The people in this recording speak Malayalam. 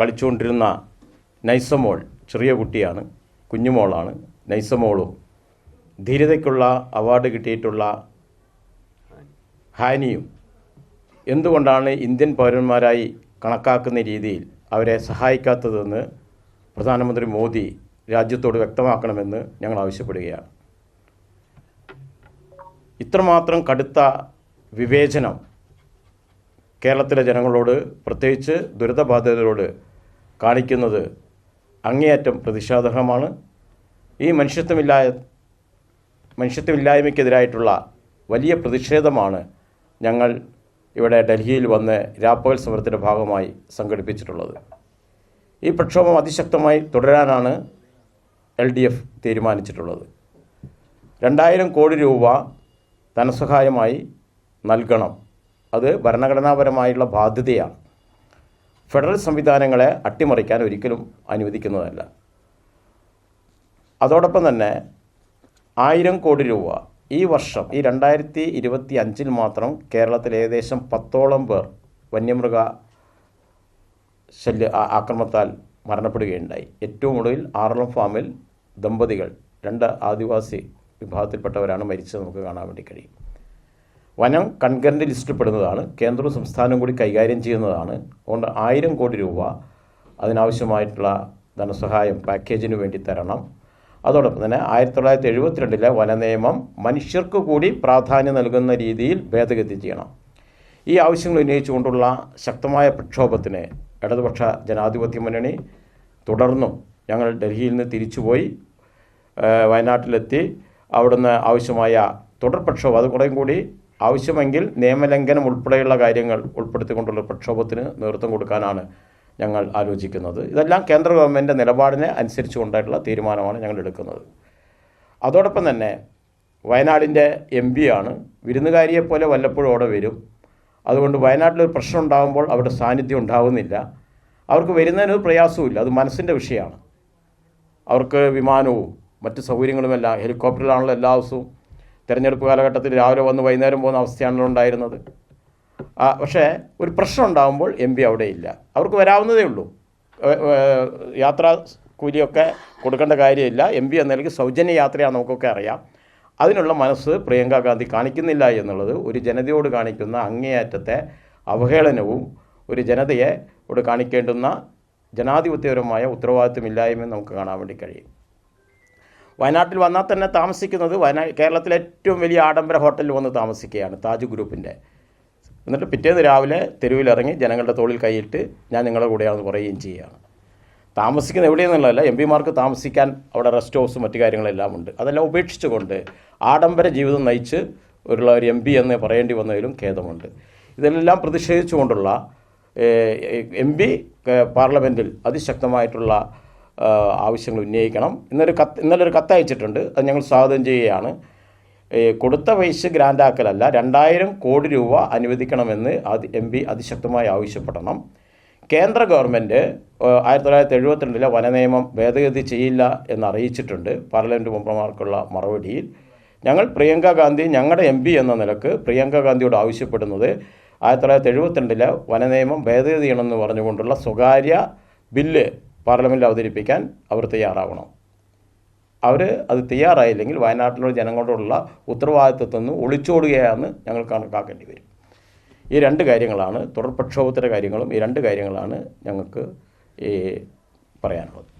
കളിച്ചുകൊണ്ടിരുന്ന നൈസമോൾ ചെറിയ കുട്ടിയാണ് കുഞ്ഞുമോളാണ്. നൈസമോളും ധീരതയ്ക്കുള്ള അവാർഡ് കിട്ടിയിട്ടുള്ള ഹാനിയും എന്തുകൊണ്ടാണ് ഇന്ത്യൻ പൗരന്മാരായി കണക്കാക്കുന്ന രീതിയിൽ അവരെ സഹായിക്കാത്തതെന്ന് പ്രധാനമന്ത്രി മോദി രാജ്യത്തോട് വ്യക്തമാക്കണമെന്ന് ഞങ്ങൾ ആവശ്യപ്പെടുകയാണ്. ഇത്രമാത്രം കടുത്ത വിവേചനം കേരളത്തിലെ ജനങ്ങളോട് പ്രത്യേകിച്ച് ദുരിതബാധിതരോട് കാണിക്കുന്നത് അങ്ങേയറ്റം പ്രതിഷേധാർഹമാണ് ഈ മനുഷ്യത്വമില്ലായ മനുഷ്യത്വമില്ലായ്മയ്ക്കെതിരായിട്ടുള്ള വലിയ പ്രതിഷേധമാണ് ഞങ്ങൾ ഇവിടെ ഡൽഹിയിൽ വന്ന് രാപ്പകൽ സമരത്തിന്റെ ഭാഗമായി സംഘടിപ്പിച്ചിട്ടുള്ളത്. ഈ പ്രക്ഷോഭം അതിശക്തമായി തുടരാനാണ് എൽ ഡി എഫ് തീരുമാനിച്ചിട്ടുള്ളത്. രണ്ടായിരം കോടി രൂപ ധനസഹായമായി നൽകണം. അത് ഭരണഘടനാപരമായുള്ള ബാധ്യതയാണ്. ഫെഡറൽ സംവിധാനങ്ങളെ അട്ടിമറിക്കാൻ ഒരിക്കലും അനുവദിക്കുന്നതല്ല. അതോടൊപ്പം തന്നെ ആയിരം കോടി രൂപ ഈ വർഷം ഈ രണ്ടായിരത്തി ഇരുപത്തി അഞ്ചിൽ മാത്രം കേരളത്തിൽ ഏകദേശം പത്തോളം പേർ വന്യമൃഗ ശല്യ ആക്രമണത്താൽ മരണപ്പെടുകയുണ്ടായി. ഏറ്റവും ഒടുവിൽ ആറളം ഫാമിൽ ദമ്പതികൾ രണ്ട് ആദിവാസി വിഭാഗത്തിൽപ്പെട്ടവരാണ് മരിച്ചത് നമുക്ക് കാണാൻ വേണ്ടി കഴിയും. വനം കൺകറന്റ് ലിസ്റ്റിൽ പെടുന്നതാണ് കേന്ദ്രവും സംസ്ഥാനവും കൂടി കൈകാര്യം ചെയ്യുന്നതാണ്. അതുകൊണ്ട് ആയിരം കോടി രൂപ അതിനാവശ്യമായിട്ടുള്ള ധനസഹായം പാക്കേജിന് വേണ്ടി തരണം. അതോടൊപ്പം തന്നെ ആയിരത്തി തൊള്ളായിരത്തി എഴുപത്തിരണ്ടിലെ വനനിയമം മനുഷ്യർക്ക് കൂടി പ്രാധാന്യം നൽകുന്ന രീതിയിൽ ഭേദഗതി ചെയ്യണം. ഈ ആവശ്യങ്ങൾ ഉന്നയിച്ചുകൊണ്ടുള്ള ശക്തമായ പ്രക്ഷോഭത്തിന് ഇടതുപക്ഷ ജനാധിപത്യ മുന്നണി തുടർന്നും ഞങ്ങൾ ഡൽഹിയിൽ നിന്ന് തിരിച്ചുപോയി വയനാട്ടിലെത്തി. അവിടുന്ന് ആവശ്യമായ തുടർ പ്രക്ഷോഭം അത് കുറേയും കൂടി ആവശ്യമെങ്കിൽ നിയമലംഘനം ഉൾപ്പെടെയുള്ള കാര്യങ്ങൾ ഉൾപ്പെടുത്തിക്കൊണ്ടുള്ള പ്രക്ഷോഭത്തിന് നേതൃത്വം കൊടുക്കാനാണ് ഞങ്ങൾ ആലോചിക്കുന്നത്. ഇതെല്ലാം കേന്ദ്ര ഗവൺമെന്റിന്റെ നിലപാടിനെ അനുസരിച്ച് കൊണ്ടായിട്ടുള്ള തീരുമാനമാണ് ഞങ്ങൾ എടുക്കുന്നത്. അതോടൊപ്പം തന്നെ വയനാടിന്റെ എം ആണ് വിരുന്നുകാരിയെ പോലെ വല്ലപ്പോഴും അവിടെ വരും. അതുകൊണ്ട് വയനാട്ടിലൊരു പ്രശ്നം ഉണ്ടാകുമ്പോൾ അവരുടെ സാന്നിധ്യം ഉണ്ടാകുന്നില്ല അവർക്ക് വരുന്നതിന് ഒരു പ്രയാസവുമില്ല. അത് മനസ്സിന്റെ വിഷയമാണ്. അവർക്ക് വിമാനവും മറ്റ് സൗകര്യങ്ങളുമെല്ലാം ഹെലികോപ്റ്ററിലാണല്ലോ എല്ലാ ദിവസവും തിരഞ്ഞെടുപ്പ് കാലഘട്ടത്തിൽ രാവിലെ വന്ന് വൈകുന്നേരം പോകുന്ന അവസ്ഥയാണല്ലോ ഉണ്ടായിരുന്നത്. പക്ഷേ ഒരു പ്രശ്നം ഉണ്ടാകുമ്പോൾ എം പി അവിടെ ഇല്ല. അവർക്ക് വരാവുന്നതേ ഉള്ളൂ. യാത്രാ കൂലിയൊക്കെ കൊടുക്കേണ്ട കാര്യമില്ല. എം പി എന്ന നിലയ്ക്ക് സൗജന്യ യാത്രയാണ് നമുക്കൊക്കെ അറിയാം. അതിനുള്ള മനസ്സ് പ്രിയങ്ക ഗാന്ധി കാണിക്കുന്നില്ല എന്നുള്ളത് ഒരു ജനതയോട് കാണിക്കുന്ന അങ്ങേയറ്റത്തെ അവഹേളനവും ഒരു ജനതയെ കാണിക്കേണ്ടുന്ന ജനാധിപത്യപരമായ ഉത്തരവാദിത്വമില്ലായ്മയും നമുക്ക് കാണാൻ വേണ്ടി കഴിയും. വയനാട്ടിൽ വന്നാൽ തന്നെ താമസിക്കുന്നത് വയനാ കേരളത്തിലെ ഏറ്റവും വലിയ ആഡംബര ഹോട്ടലിൽ വന്ന് താമസിക്കുകയാണ് താജ് ഗ്രൂപ്പിന്റെ. എന്നിട്ട് പിറ്റേന്ന് രാവിലെ തെരുവിലിറങ്ങി ജനങ്ങളുടെ തോളിൽ കൈയിട്ട് ഞാൻ നിങ്ങളുടെ കൂടെയാണ് പറയുകയും ചെയ്യുകയാണ്. താമസിക്കുന്ന എവിടെയെന്നുള്ളതല്ല എം പിമാർക്ക് താമസിക്കാൻ അവിടെ റെസ്റ്റ് ഹൗസും മറ്റു കാര്യങ്ങളെല്ലാം ഉണ്ട്. അതെല്ലാം ഉപേക്ഷിച്ചുകൊണ്ട് ആഡംബര ജീവിതം നയിച്ച് ഉള്ള ഒരു എം പി എന്ന് പറയേണ്ടി വന്നതിലും ഖേദമുണ്ട്. ഇതെല്ലാം പ്രതിഷേധിച്ചുകൊണ്ടുള്ള എം പി പാർലമെന്റിൽ അതിശക്തമായിട്ടുള്ള ആവശ്യങ്ങൾ ഉന്നയിക്കണം. ഇന്നൊരു കത്ത് ഇന്നലെ ഒരു കത്ത് അയച്ചിട്ടുണ്ട്. അത് ഞങ്ങൾ സ്വാഗതം ചെയ്യുകയാണ്. കൊടുത്ത പൈസ ഗ്രാൻഡാക്കലല്ല രണ്ടായിരം കോടി രൂപ അനുവദിക്കണമെന്ന് അത് എം പി അതിശക്തമായി ആവശ്യപ്പെടണം. കേന്ദ്ര ഗവൺമെന്റ് ആയിരത്തി തൊള്ളായിരത്തി എഴുപത്തിരണ്ടിലെ വനനിയമം ഭേദഗതി ചെയ്യില്ല എന്ന് അറിയിച്ചിട്ടുണ്ട് പാർലമെന്റ് മെമ്പർമാർക്കുള്ള മറുപടിയിൽ. ഞങ്ങൾ പ്രിയങ്ക ഗാന്ധി ഞങ്ങളുടെ എം പി എന്ന നിലയ്ക്ക് പ്രിയങ്ക ഗാന്ധിയോട് ആവശ്യപ്പെടുന്നത് ആയിരത്തി തൊള്ളായിരത്തി എഴുപത്തിരണ്ടിലെ വനനിയമം ഭേദഗതി ചെയ്യണമെന്ന് പറഞ്ഞുകൊണ്ടുള്ള സ്വകാര്യ ബില്ല് പാർലമെന്റിൽ അവതരിപ്പിക്കാൻ അവർ തയ്യാറാവണം. അവർ അത് തയ്യാറായില്ലെങ്കിൽ വയനാട്ടിലുള്ള ജനങ്ങളോടുള്ള ഉത്തരവാദിത്വത്തിൽ നിന്ന് ഒളിച്ചോടുകയാണെന്ന് ഞങ്ങൾ കണക്കാക്കേണ്ടി വരും. ഈ രണ്ട് കാര്യങ്ങളാണ് തുടർ പ്രക്ഷോഭത്തിന്റെ കാര്യങ്ങളും ഈ രണ്ട് കാര്യങ്ങളാണ് ഞങ്ങൾക്ക് ഈ പറയാനുള്ളത്.